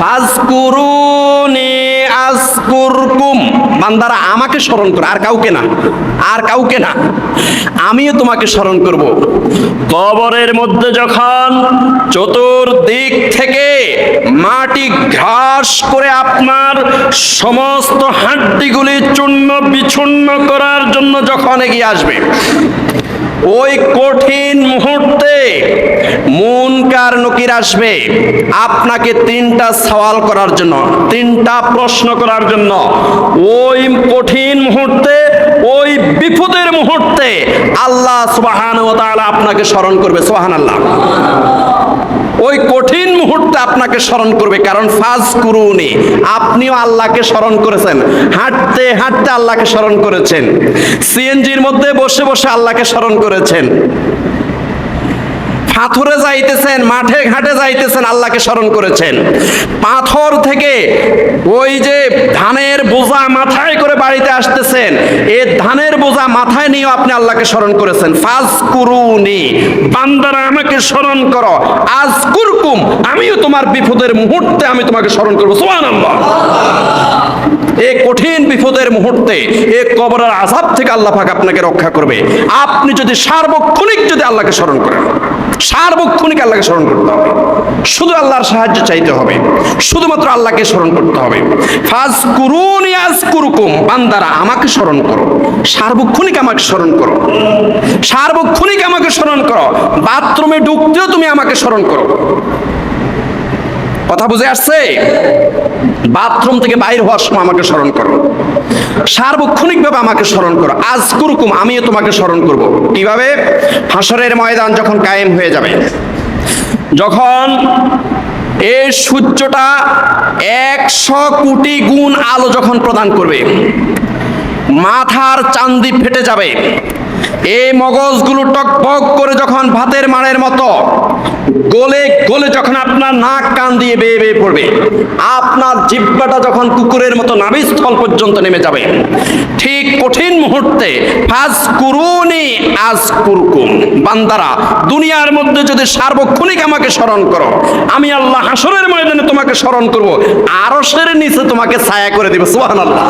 ফাজকুরুনি আজকুরকুম। বান্দারা আমাকে স্মরণ করো, আর কাউকে না, আর কাউকে না। আমিও তোমাকে স্মরণ করব। কবরের মধ্যে যখন চতুর্দিক থেকে মাটি ঘাস করে আপনার সমস্ত হাড্ডিগুলি চূর্ণ বিচ্ছুন্ন করার জন্য যখন এগিয়ে আসবে ওই কঠিন মুহূর্তে মন কার নকির আসবে? আপনাকে তিনটা সওয়াল করার জন্য, তিনটা প্রশ্ন করার জন্য। ওই কঠিন মুহূর্তে, ওই বিপদের মুহূর্তে আল্লাহ সুবাহান ও তাআলা আপনাকে স্মরণ করবে সোহান আল্লাহ ওই কঠিন মুহূর্তে আপনাকে স্মরণ করবে, কারণ ফাজ কুরুনি আপনিও আল্লাহকে স্মরণ করেছেন। হাঁটতে হাঁটতে আল্লাহকে স্মরণ করেছেন। সিএনজির মধ্যে বসে বসে আল্লাহকে স্মরণ করেছেন। পাথরে যাইতেছেন, মাঠে ঘাটে যাইতেছেন, আল্লাহকে স্মরণ করেছেন। পাথর থেকে ওই যে ধানের বোঝা মাথায় করে বাড়িতে আসতেছেন। এ ধানের বোঝা মাথায় নিয়েও আপনি আল্লাহকে স্মরণ করেছেন। ফাজ কুরুনি বান্দারা আমাকে স্মরণ করো। আজ কুরকুম আমিও তোমার বিপদের মুহূর্তে আমি তোমাকে স্মরণ করব। সুবহানাল্লাহ। এই কঠিন বিপদের মুহূর্তে, এ কবরের আজাব থেকে আল্লাহ পাক আপনাকে রক্ষা করবে। আপনি যদি সার্বক্ষণিক যদি আল্লাহকে স্মরণ করেন, সার্বক্ষণিক আল্লাহকে স্মরণ করতে হবে। শুধু আল্লাহর সাহায্য চাইতে হবে, শুধুমাত্র আল্লাহকে স্মরণ করতে হবে। ফাজ কুরুন ইয়াজ কুরুকুম বান্দারা আমাকে স্মরণ করো, সার্বক্ষণিক আমাকে স্মরণ করো, সার্বক্ষণিক আমাকে স্মরণ করো, বাথরুমে ঢুকতেও তুমি আমাকে স্মরণ করো। কথা বুঝে আসছে? বাথরুম থেকে বাইর হওয়ার সময় আমাকে স্মরণ করো। সার্বক্ষণিকভাবে আমাকে স্মরণ করো। আজ কুরকুম আমিও তোমাকে স্মরণ করব। কীভাবে? হাসরের ময়দান যখন কায়েম হয়ে যাবে যখন এই সূর্যটা একশো কোটি গুণ আলো যখন প্রদান করবে, মাথার চান্দি ফেটে যাবে। এই মগজগুলো টকবক করে যখন ভাতের মাড়ের মতো গলে গলে যখন আপনার নাক কান দিয়ে বেয়ে বেয়ে পড়বে, আপনার জিব্বাটা যখন কুকুরের মতো নাভিস্থল পর্যন্ত নেমে যাবে, ঠিক মুহূর্তে ফাজ কুরুনি আজ কুরকুম বান্দারা, দুনিয়ার মধ্যে যদি সার্বক্ষণিক আমাকে স্মরণ করো, আমি আল্লাহ হাসরের ময়দানে তোমাকে স্মরণ করব, আরশের নিচে তোমাকে ছায়া করে দেবে, সুবহানাল্লাহ।